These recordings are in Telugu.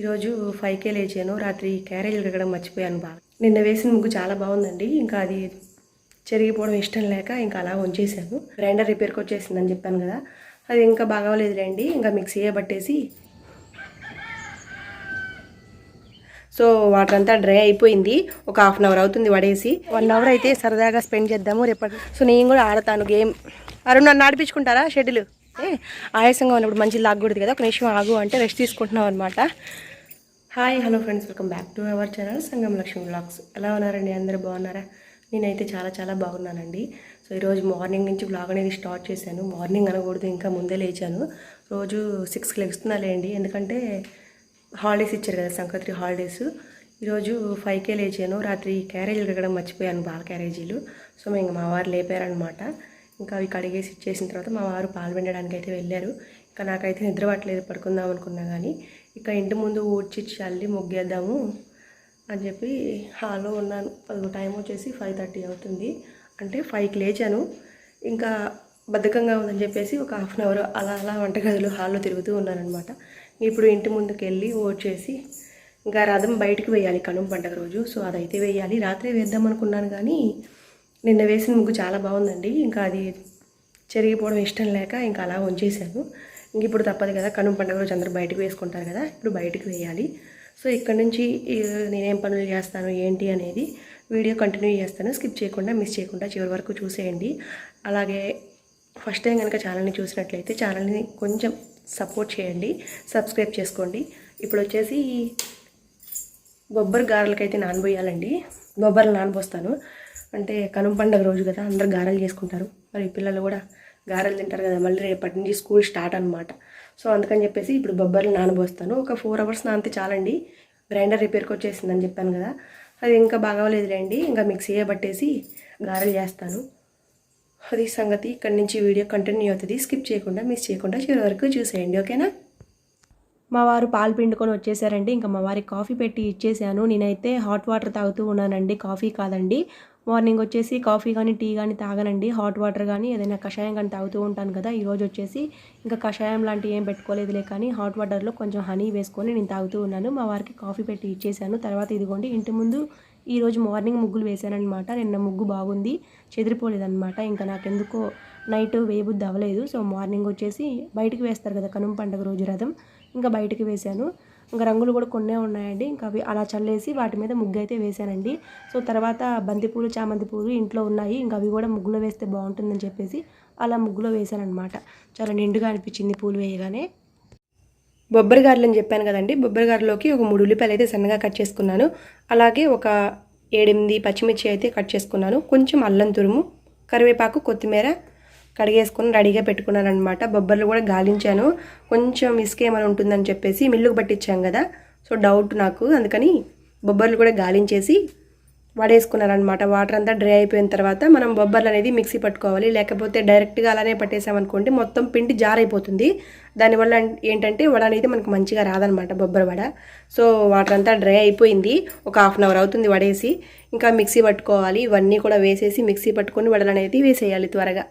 ఈరోజు ఫైవ్కే లేచాను. రాత్రి క్యారేజ్ కడగడం మర్చిపోయాను బాగా. నిన్న వేసిన ముగ్గు చాలా బాగుందండి. ఇంకా అది చెరిగిపోవడం ఇష్టం లేక ఇంకా అలా ఉంచేసాను గ్రైండర్ రిపేర్కి వచ్చేసిందని చెప్పాను కదా. అది ఇంకా బాగోలేదులేండి ఇంకా మిక్సీ పట్టేసి సో వాటర్ అంతా డ్రై అయిపోయింది. ఒక హాఫ్ అన్ అవర్ అవుతుంది పడేసి వన్ అవర్ అయితే సరదాగా స్పెండ్ చేద్దాము రేపటి. సో నేను కూడా ఆడతాను గేమ్. అరుణ్ నన్ను ఆడిపించుకుంటారా షెడ్యూల్? ఏ ఆయాసంగా ఉన్నప్పుడు మంచి లాగకూడదు కదా. ఒక నిమిషం ఆగు అంటే రెస్ట్ తీసుకుంటున్నాం అనమాట hi hello friends welcome back to our channel Sangam Lakshmi blogs ఎలా ఉన్నారండి? అందరూ బాగున్నారా? నేనైతే చాలా చాలా బాగున్నానండి. సో ఈరోజు మార్నింగ్ నుంచి బ్లాగ్ అనేది స్టార్ట్ చేశాను. మార్నింగ్ అనకూడదు ఇంకా ముందే లేచాను. రోజు సిక్స్కి లెగుస్తున్నాలేండి ఎందుకంటే హాలిడేస్ ఇచ్చారు కదా సంక్రాంతి హాలిడేస్ ఈరోజు ఫైవ్కే లేచాను. రాత్రి క్యారేజీలు కడగడం మర్చిపోయాను బాల క్యారేజీలు సో మేము మా వారు లేపారనమాట ఇంకా అవి కడిగేసి ఇచ్చేసిన తర్వాత మా వారు పాలు పిండడానికి అయితే వెళ్ళారు. ఇంకా నాకైతే నిద్ర పట్టలేదు పడుకుందాం అనుకున్నా కానీ ఇక ఇంటి ముందు ఊడ్చి చల్లి ముగ్గేద్దాము అని చెప్పి హాల్లో ఉన్నాను. అది టైం వచ్చేసి ఫైవ్ థర్టీ అవుతుంది. అంటే ఫైవ్కి లేచాను. ఇంకా బద్ధకంగా ఉందని చెప్పేసి ఒక హాఫ్ అన్ అవర్ అలా అలా వంటగదిలో హాల్లో తిరుగుతూ ఉన్నానమాట ఇప్పుడు ఇంటి ముందుకు వెళ్ళి ఓడ్చేసి ఇంకా రథం బయటికి వేయాలి కనుమ పండగ రోజు. సో అదైతే వేయాలి. రాత్రి వేద్దాం అనుకున్నాను కానీ నిన్న వేసిన ముగ్గు చాలా బాగుందండి. ఇంకా అది చెరిగిపోవడం ఇష్టం లేక ఇంకా అలా ఉంచేసాను ఇంక ఇప్పుడు తప్పదు కదా కనుమ పండుగ రోజు అందరూ బయటకు వేసుకుంటారు కదా ఇప్పుడు బయటకు వేయాలి. సో ఇక్కడ నుంచి నేనేం పనులు చేస్తాను ఏంటి అనేది వీడియో కంటిన్యూ చేస్తాను. స్కిప్ చేయకుండా మిస్ చేయకుండా చివరి వరకు చూసేయండి. అలాగే ఫస్ట్ టైం కనుక ఛానల్ని చూసినట్లయితే ఛానల్ని కొంచెం సపోర్ట్ చేయండి సబ్స్క్రైబ్ చేసుకోండి. ఇప్పుడు వచ్చేసి బొబ్బరి గారెలకైతే నానబోయాలండి. బొబ్బర్లు నానబోస్తాను. అంటే కనుమ పండుగ రోజు కదా అందరు గారెలు చేసుకుంటారు. మరి పిల్లలు కూడా గారెలు తింటారు కదా మళ్ళీ రేపటి నుంచి స్కూల్ స్టార్ట్ అనమాట సో అందుకని చెప్పేసి ఇప్పుడు బొబ్బర్లు నానబోస్తాను. ఒక ఫోర్ అవర్స్ నానితే చాలండి. గ్రైండర్ రిపేర్కి వచ్చేసిందని చెప్పాను కదా. అది ఇంకా బాగోలేదులేండి ఇంకా మిక్సీ పట్టేసి గారెలు చేస్తాను. అది సంగతి. ఇక్కడి నుంచి వీడియో కంటిన్యూ అవుతుంది. స్కిప్ చేయకుండా మిస్ చేయకుండా చివరి వరకు చూసేయండి. ఓకేనా? మా వారు పాలు పిండుకొని వచ్చేసారండి. ఇంకా మా వారికి కాఫీ పెట్టి ఇచ్చేసాను. నేనైతే హాట్ వాటర్ తాగుతూ ఉన్నానండి. కాఫీ కాదండి. మార్నింగ్ వచ్చేసి కాఫీ కానీ టీ కానీ తాగనండి. హాట్ వాటర్ కానీ ఏదైనా కషాయం కానీ తాగుతూ ఉంటాను కదా ఈరోజు వచ్చేసి ఇంకా కషాయం లాంటివి ఏం పెట్టుకోలేదులే కానీ హాట్ వాటర్లో కొంచెం హనీ వేసుకొని నేను తాగుతూ ఉన్నాను. మా వారికి కాఫీ పెట్టి ఇచ్చేసాను. తర్వాత ఇదిగోండి ఇంటి ముందు ఈరోజు మార్నింగ్ ముగ్గులు వేశానమాట నిన్న ముగ్గు బాగుంది చెదిరిపోలేదన్నమాట. ఇంకా నాకెందుకో నైట్ వేయబుద్ధి అవ్వలేదు. సో మార్నింగ్ వచ్చేసి బయటికి వేస్తారు కదా కనుమ పండుగ రోజు రథం. ఇంకా బయటికి వేశాను. ఇంకా రంగులు కూడా కొన్నే ఉన్నాయండి. ఇంకా అవి అలా చల్లేసి వాటి మీద ముగ్గు అయితే వేశానండి. సో తర్వాత బంతిపూలు చామంతి పూలు ఇంట్లో ఉన్నాయి. ఇంకా అవి కూడా ముగ్గులో వేస్తే బాగుంటుందని చెప్పేసి అలా ముగ్గులో వేశానమాట చాలా నిండుగా అనిపించింది పూలు వేయగానే. బొబ్బరి గారెలు అని చెప్పాను కదండి. బొబ్బరి గారెలోకి ఒక మూడు ఉల్లిపాయలు అయితే సన్నగా కట్ చేసుకున్నాను. అలాగే ఒక ఏడెనిమిది పచ్చిమిర్చి అయితే కట్ చేసుకున్నాను. కొంచెం అల్లం తురుము కరివేపాకు కొత్తిమీర కడిగేసుకొని రెడీగా పెట్టుకున్నాను అనమాట బొబ్బర్లు కూడా గాలించాను. కొంచెం ఇసుక ఏమైనా ఉంటుందని చెప్పేసి మిల్లుకు పట్టించాం కదా. సో డౌట్ నాకు. అందుకని బొబ్బర్లు కూడా గాలించేసి వడేసుకున్నారనమాట వాటర్ అంతా డ్రై అయిపోయిన తర్వాత మనం బొబ్బర్లు అనేది మిక్సీ పట్టుకోవాలి. లేకపోతే డైరెక్ట్గా అలానే పట్టేసామనుకోండి మొత్తం పిండి జారైపోతుంది. దానివల్ల ఏంటంటే వడ అనేది మనకు మంచిగా రాదనమాట బొబ్బర వడ. సో వాటర్ అంతా డ్రై అయిపోయింది. ఒక హాఫ్ అన్ అవర్ అవుతుంది వడేసి. ఇంకా మిక్సీ పట్టుకోవాలి. ఇవన్నీ కూడా వేసేసి మిక్సీ పట్టుకొని వడలు అనేది వేసేయాలి త్వరగా.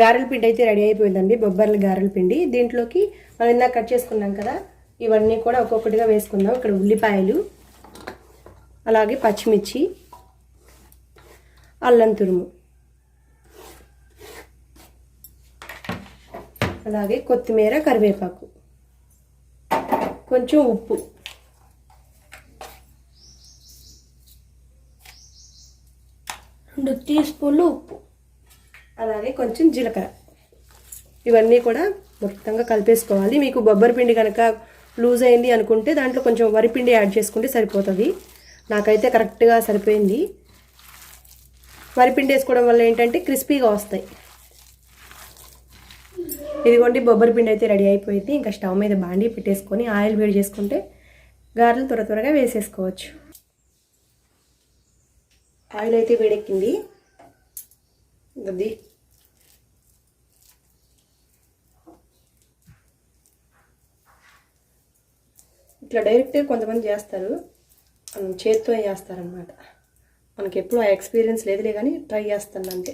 గారెల పిండి అయితే రెడీ అయిపోయిందండి బొబ్బర్ల గారెల పిండి. దీంట్లోకి మనం ఇందాక కట్ చేసుకున్నాం కదా ఇవన్నీ కూడా ఒక్కొక్కటిగా వేసుకుందాం. ఇక్కడ ఉల్లిపాయలు అలాగే పచ్చిమిర్చి అల్లం తురుము అలాగే కొత్తిమీర కరివేపాకు కొంచెం ఉప్పు. రెండు టీ స్పూన్లు ఉప్పు. అలాగే కొంచెం జీలకర్ర. ఇవన్నీ కూడా మొత్తంగా కలిపేసుకోవాలి. మీకు బొబ్బరి పిండి కనుక లూజ్ అయింది అనుకుంటే దాంట్లో కొంచెం వరిపిండి యాడ్ చేసుకుంటే సరిపోతుంది. నాకైతే కరెక్ట్గా సరిపోయింది. వరిపిండి వేసుకోవడం వల్ల ఏంటంటే క్రిస్పీగా వస్తాయి. ఇదిగోండి బొబ్బరి పిండి అయితే రెడీ అయిపోయింది. ఇంకా స్టవ్ మీద బాండి పెట్టేసుకొని ఆయిల్ వేడి చేసుకుంటే గారెలు త్వర త్వరగా వేసేసుకోవచ్చు. ఆయిల్ అయితే వేడెక్కింది. అది ఇట్లా డైరెక్ట్గా కొంతమంది చేస్తారు. మనం చేత్తో చేస్తారనమాట మనకి ఎప్పుడు ఆ ఎక్స్పీరియన్స్ లేదులే కానీ ట్రై చేస్తాను అంతే.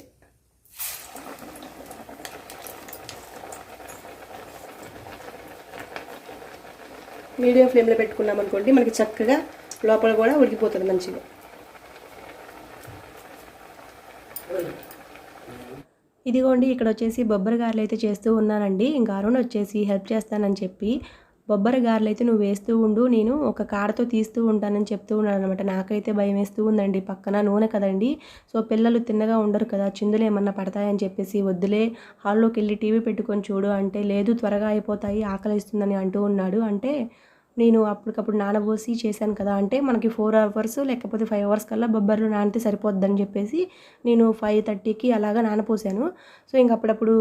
మీడియం ఫ్లేమ్లో పెట్టుకున్నాం అనుకోండి మనకి చక్కగా లోపల కూడా ఉడికిపోతుంది మంచిగా. ఇదిగోండి ఇక్కడ వచ్చేసి బొబ్బరి గారెలు అయితే చేస్తూ ఉన్నానండి. ఇంకా అరుణ్ వచ్చేసి హెల్ప్ చేస్తానని చెప్పి బొబ్బరి గారెలు అయితే నువ్వు వేస్తూ ఉండు నేను ఒక కాడతో తీస్తూ ఉంటానని చెప్తూ ఉన్నాను అనమాట నాకైతే భయం వేస్తూ ఉందండి. పక్కన నూనె కదండి. సో పిల్లలు తిన్నగా ఉండరు కదా. చిందులు ఏమన్నా పడతాయని చెప్పేసి వద్దులే. హాల్లోకి వెళ్ళి టీవీ పెట్టుకొని చూడు అంటే లేదు త్వరగా అయిపోతాయి ఆకలిస్తుందని అంటూ ఉన్నాడు. అంటే నేను అప్పటికప్పుడు నానబోసి చేశాను కదా అంటే మనకి ఫోర్ అవర్స్ లేకపోతే ఫైవ్ అవర్స్ కల్లా బొబ్బర్లు నానితే సరిపోద్దని చెప్పేసి నేను ఫైవ్ థర్టీకి అలాగా నానపోసాను సో ఇంక అప్పుడప్పుడు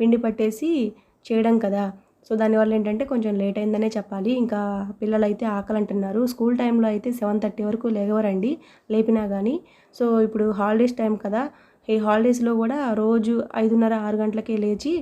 పిండి పట్టేసి చేయడం కదా. సో దానివల్ల ఏంటంటే కొంచెం లేట్ అయిందనే చెప్పాలి. ఇంకా పిల్లలు అయితే ఆకలి అంటున్నారు స్కూల్ టైంలో అయితే సెవెన్ థర్టీ వరకు లేగవరండి లేపినా కానీ సో ఇప్పుడు హాలిడేస్ టైం కదా. ఈ హాలిడేస్లో కూడా రోజు ఐదున్నర ఆరు గంటలకే లేచి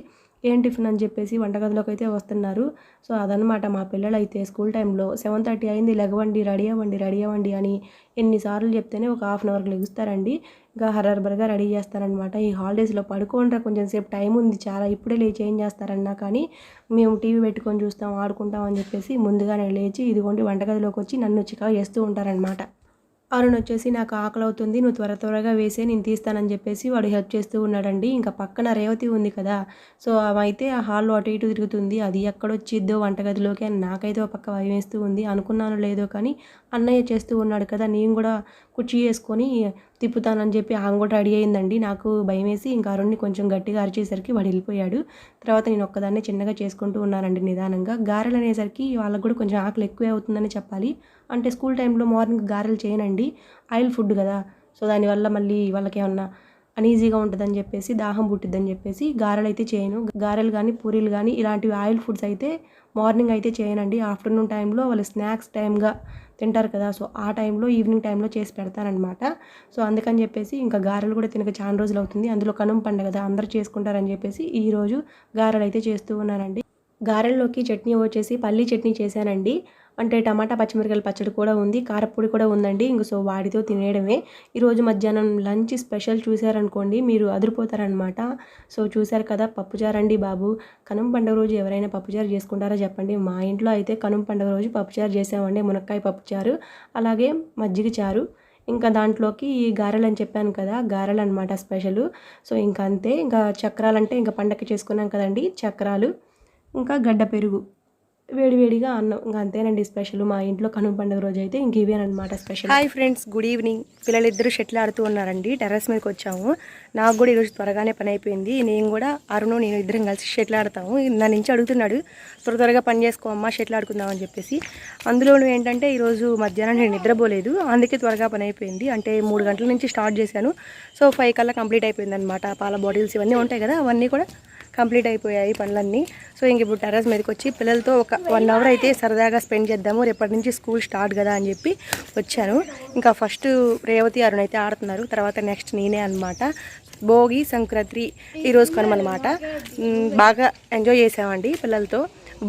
ఏం టిఫిన్ అని చెప్పేసి వంటగదిలోకి అయితే వస్తున్నారు. సో అదనమాట మా పిల్లలు అయితే స్కూల్ టైంలో సెవెన్ థర్టీ అయింది లెగవండి రెడీ అవ్వండి రెడీ అవ్వండి అని ఎన్నిసార్లు చెప్తేనే ఒక హాఫ్ అన్ అవర్కి లెగుస్తారండి. ఇంకా హరర్బర్గా రెడీ చేస్తారనమాట ఈ హాలిడేస్లో పడుకోండ్రా కొంచెం సేపు టైం ఉంది చాలా ఇప్పుడే లేచి ఏం చేస్తారన్నా కానీ మేము టీవీ పెట్టుకొని చూస్తాం ఆడుకుంటాం అని చెప్పేసి ముందుగానే లేచి ఇదిగోండి వంటగదిలోకి వచ్చి నన్ను చికా చేస్తూ ఉంటారనమాట అరుణ్ వచ్చేసి నాకు ఆకలి అవుతుంది నువ్వు త్వర త్వరగా వేసే నేను తీస్తానని చెప్పేసి వాడు హెల్ప్ చేస్తూ ఉన్నాడండి. ఇంకా పక్కన రేవతి ఉంది కదా సో అవైతే అయితే ఆ హాల్లో అటు ఇటు తిరుగుతుంది. అది ఎక్కడొచ్చిద్దో వంటగదిలోకి అని నాకైతే ఒక పక్క భయం వేస్తూ ఉంది. అనుకున్నాను లేదో కానీ అన్నయ్య చేస్తూ ఉన్నాడు కదా నేను కూడా కుర్చీ వేసుకొని తిప్పుతానని చెప్పి ఆమె కూడా రెడీ అయిందండి. నాకు భయం వేసి ఇంకా అరుణ్ని కొంచెం గట్టిగా అరిచేసరికి వాడు వెళ్ళిపోయాడు. తర్వాత నేను ఒక్కదాన్నే చిన్నగా చేసుకుంటూ ఉన్నానండి నిదానంగా. గారెలు అనేసరికి వాళ్ళకు కూడా కొంచెం ఆకలి ఎక్కువే అవుతుందని చెప్పాలి. అంటే స్కూల్ టైంలో మార్నింగ్ గారెలు చేయనండి. ఆయిల్ ఫుడ్ కదా. సో దానివల్ల మళ్ళీ వాళ్ళకి ఏమన్నా అనీజీగా ఉంటుందని చెప్పేసి దాహం పుట్టిద్దని చెప్పేసి గారెలు అయితే చేయను. గారెలు కానీ పూరీలు కానీ ఇలాంటివి ఆయిల్ ఫుడ్స్ అయితే మార్నింగ్ అయితే చేయనండి. ఆఫ్టర్నూన్ టైంలో వాళ్ళు స్నాక్స్ టైంగా తింటారు కదా సో ఆ టైంలో ఈవినింగ్ టైంలో చేసి పెడతానమాట సో అందుకని చెప్పేసి ఇంకా గారెలు కూడా తినక చాలా రోజులు అవుతుంది. అందులో కనుమ పండుగ కదా అందరూ చేసుకుంటారని చెప్పేసి ఈరోజు గారెలు అయితే చేస్తూ ఉన్నానండి. గారెల్లోకి చట్నీ వచ్చేసి పల్లీ చట్నీ చేశానండి. అంటే టమాటా పచ్చిమిరకాయల పచ్చడి కూడా ఉంది కారపొడి కూడా ఉందండి. ఇంక సో వాడితో తినేయడమే. ఈరోజు మధ్యాహ్నం లంచ్ స్పెషల్ చూశారనుకోండి మీరు అదిరిపోతారనమాట. సో చూశారు కదా పప్పుచారండి బాబు. కనుమ పండుగ రోజు ఎవరైనా పప్పుచారు చేసుకుంటారో చెప్పండి. మా ఇంట్లో అయితే కనుమ పండుగ రోజు పప్పుచారు చేసామండి మునక్కాయ పప్పుచారు అలాగే మజ్జిగ చారు. ఇంకా దాంట్లోకి ఈ గారెలు అని చెప్పాను కదా గారెలు అనమాట స్పెషల్. సో ఇంకా అంతే ఇంకా చక్రాలు అంటే ఇంకా పండగ చేసుకున్నాం కదండి చక్రాలు. ఇంకా గడ్డ పెరుగు. వేడివేడిగా అన్నం ఇంకా అంతేనండి స్పెషల్. మా ఇంట్లో కనుమ పండుగ రోజు అయితే ఇంక ఇవేనమాట special. Hi friends good evening. పిల్లలిద్దరూ షటిల్ ఆడుతూ ఉన్నారండి. టెర్రస్ మీదకి వచ్చాము. నాకు కూడా ఈరోజు త్వరగానే పని అయిపోయింది. నేను కూడా అరుణు నేను ఇద్దరం కలిసి షటిల్ ఆడతాము నా నుంచి అడుగుతున్నాడు త్వర త్వరగా పని చేసుకో షెటిల్ షటిల్ ఆడుకుందాం అని చెప్పేసి. అందులోనూ ఏంటంటే ఈరోజు మధ్యాహ్నం నేను నిద్రపోలేదు. అందుకే త్వరగా పని అయిపోయింది. అంటే మూడు గంటల నుంచి స్టార్ట్ చేశాను. సో ఫైవ్ కల్లా కంప్లీట్ అయిపోయింది అనమాట పాల బాటిల్స్ ఇవన్నీ ఉంటాయి కదా అవన్నీ కూడా కంప్లీట్ అయిపోయాయి పనులన్నీ. సో ఇంక ఇప్పుడు టెర్రస్ మీదకి వచ్చి పిల్లలతో ఒక వన్ అవర్ అయితే సరదాగా స్పెండ్ చేద్దాము. రేపటి నుంచి స్కూల్ స్టార్ట్ కదా అని చెప్పి వచ్చాను. ఇంకా ఫస్ట్ రేవతి అరుణ్ అయితే ఆడుతున్నారు. తర్వాత నెక్స్ట్ నేనే అనమాట భోగి సంక్రాంతి ఈరోజు కనుమనమాట బాగా ఎంజాయ్ చేసామండి పిల్లలతో.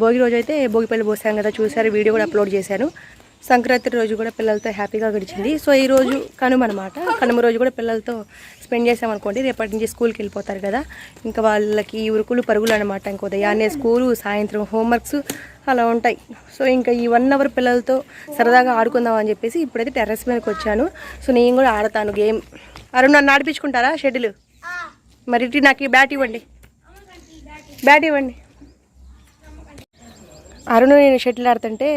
భోగి రోజు అయితే భోగి పళ్ళు పోసాం కదా చూసారు వీడియో కూడా అప్లోడ్ చేశాను. సంక్రాంతి రోజు కూడా పిల్లలతో హ్యాపీగా గడిచింది. సో ఈ రోజు కనుమ అనమాట కనుమ రోజు కూడా పిల్లలతో స్పెండ్ చేసామనుకోండి. రేపటి నుంచి స్కూల్కి వెళ్ళిపోతారు కదా. ఇంకా వాళ్ళకి ఉరుకులు పరుగులు అనమాట ఇంక ఉదయాన్నే స్కూలు సాయంత్రం హోంవర్క్స్ అలా ఉంటాయి. సో ఇంకా ఈ వన్ అవర్ పిల్లలతో సరదాగా ఆడుకుందాం అని చెప్పేసి ఇప్పుడైతే టెర్రస్ మీదకి వచ్చాను. సో నేను కూడా ఆడతాను గేమ్. అరుణ్ నన్ను ఆడిపించుకుంటారా షెడ్యూల్? మరి నాకు బ్యాట్ ఇవ్వండి. బ్యాట్ ఇవ్వండి. అరుణ్ నేను షటిల్ ఆడుతుంటే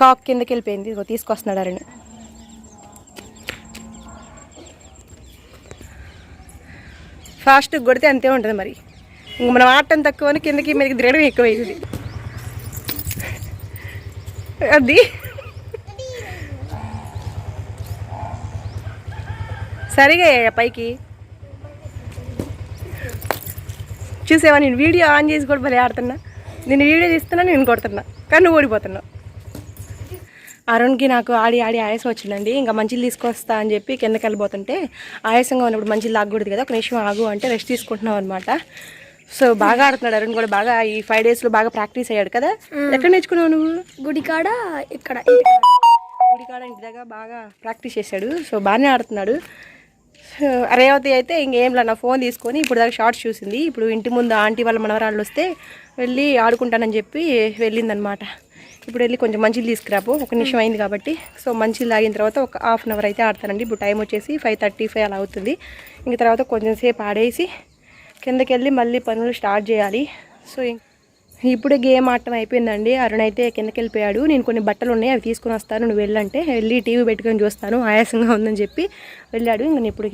కాక్ కిందకి వెళ్ళిపోయింది. ఇదిగో తీసుకొస్తున్నాడు అరుణ్. ఫాస్ట్ కొడితే అంతే ఉంటుంది మరి. ఇంక మనం ఆడటం తక్కువ కిందకి మీదకి తిరగడం ఎక్కువ అది. సరిగా పైకి? చూసావా నేను వీడియో ఆన్ చేసి కూడా భలే ఆడుతున్నా. నేను వీడియో తీస్తున్నా నేను కొడుతున్నా. కానీ నువ్వు ఓడిపోతున్నావు. అరుణ్కి నాకు ఆడి ఆడి ఆయాసం వచ్చిందండి. ఇంకా మంచిలు తీసుకొస్తా అని చెప్పి కిందకి వెళ్ళిపోతుంటే ఆయాసంగా ఉన్నప్పుడు మంచిలు లాగకూడదు కదా ఒక నిమిషం ఆగు అంటే రెస్ట్ తీసుకుంటున్నాం అనమాట సో బాగా ఆడుతున్నాడు అరుణ్ కూడా బాగా ఈ ఫైవ్ డేస్లో బాగా ప్రాక్టీస్ అయ్యాడు కదా. ఎక్కడ నేర్చుకున్నావు నువ్వు? గుడికాడ ఇక్కడ. గుడికాడ ఇంటి దగ్గర బాగా ప్రాక్టీస్ చేశాడు. సో బాగానే ఆడుతున్నాడు. సో రేవతి అయితే ఇంకేం నా ఫోన్ తీసుకొని ఇప్పుడు దాకా షార్ట్స్ చూసింది. ఇప్పుడు ఇంటి ముందు ఆంటీ వాళ్ళ మనవరాళ్ళు వస్తే వెళ్ళి ఆడుకుంటానని చెప్పి వెళ్ళిందనమాట ఇప్పుడు వెళ్ళి కొంచెం మంచిలు తీసుకురాపు. ఒక నిమిషం అయింది కాబట్టి. సో మంచిలు తాగిన తర్వాత ఒక హాఫ్ అన్ అవర్ అయితే ఆడతానండి. ఇప్పుడు టైం వచ్చేసి ఫైవ్ థర్టీ ఫైవ్ అలా అవుతుంది. ఇంక తర్వాత కొంచెం సేపు ఆడేసి కిందకి వెళ్ళి మళ్ళీ పనులు స్టార్ట్ చేయాలి. సో ఇప్పుడే గేమ్ ఆడటం అయిపోయిందండి. అరుణ్ అయితే కిందకి వెళ్ళిపోయాడు నేను కొన్ని బట్టలు ఉన్నాయి అవి తీసుకుని వస్తాను. నువ్వు వెళ్ళంటే వెళ్ళి టీవీ పెట్టుకొని చూస్తాను. ఆయాసంగా ఉందని చెప్పి వెళ్ళాడు. ఇంక నేను ఇప్పుడు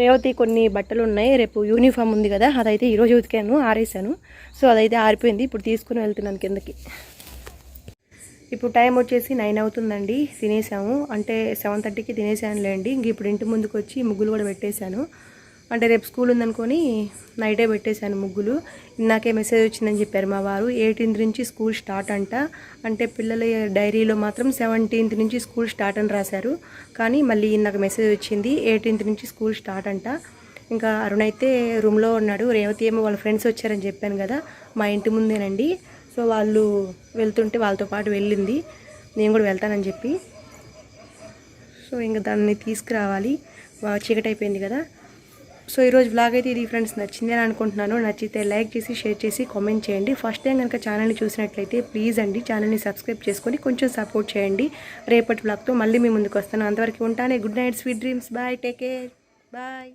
రేవతి కొన్ని బట్టలు ఉన్నాయి. రేపు యూనిఫామ్ ఉంది కదా అదైతే ఈరోజు ఉతికాను ఆరేసాను. సో అదైతే ఆరిపోయింది. ఇప్పుడు తీసుకుని వెళ్తున్నాను కిందకి. ఇప్పుడు టైం వచ్చేసి నైన్ అవుతుందండి తినేసాము. అంటే సెవెన్ థర్టీకి తినేసానులేండి. ఇంక ఇప్పుడు ఇంటి ముందుకు వచ్చి ముగ్గులు కూడా పెట్టేశాను. అంటే రేపు స్కూల్ ఉందనుకొని నైటే పెట్టేశాను ముగ్గులు. ఇందాకే మెసేజ్ వచ్చిందని చెప్పారు మా వారు. ఎయిటీన్త్ నుంచి స్కూల్ స్టార్ట్ అంట. అంటే పిల్లల డైరీలో మాత్రం సెవెంటీన్త్ నుంచి స్కూల్ స్టార్ట్ అని రాశారు. కానీ మళ్ళీ నాకు మెసేజ్ వచ్చింది ఎయిటీన్త్ నుంచి స్కూల్ స్టార్ట్ అంట. ఇంకా అరుణ్ అయితే రూమ్లో ఉన్నాడు. రేవతి ఏమో వాళ్ళ ఫ్రెండ్స్ వచ్చారని చెప్పాను కదా మా ఇంటి ముందేనండి. సో వాళ్ళు వెళ్తుంటే వాళ్ళతో పాటు వెళ్ళింది. నేను కూడా వెళ్తానని చెప్పి. సో ఇంకా దాన్ని తీసుకురావాలి. బాగా చీకటి అయిపోయింది కదా. సో ఈరోజు బ్లాగ్ అయితే ఇది ఫ్రెండ్స్ నచ్చింది అని అనుకుంటున్నాను. నచ్చితే లైక్ చేసి షేర్ చేసి కామెంట్ చేయండి. ఫస్ట్ టైం కనుక ఛానల్ని చూసినట్లయితే ప్లీజ్ అండి ఛానల్ని సబ్స్క్రైబ్ చేసుకొని కొంచెం సపోర్ట్ చేయండి. రేపటి బ్లాగ్తో మళ్ళీ మీ ముందుకు వస్తాను. అంతవరకు ఉంటానే. Good night sweet dreams bye take care bye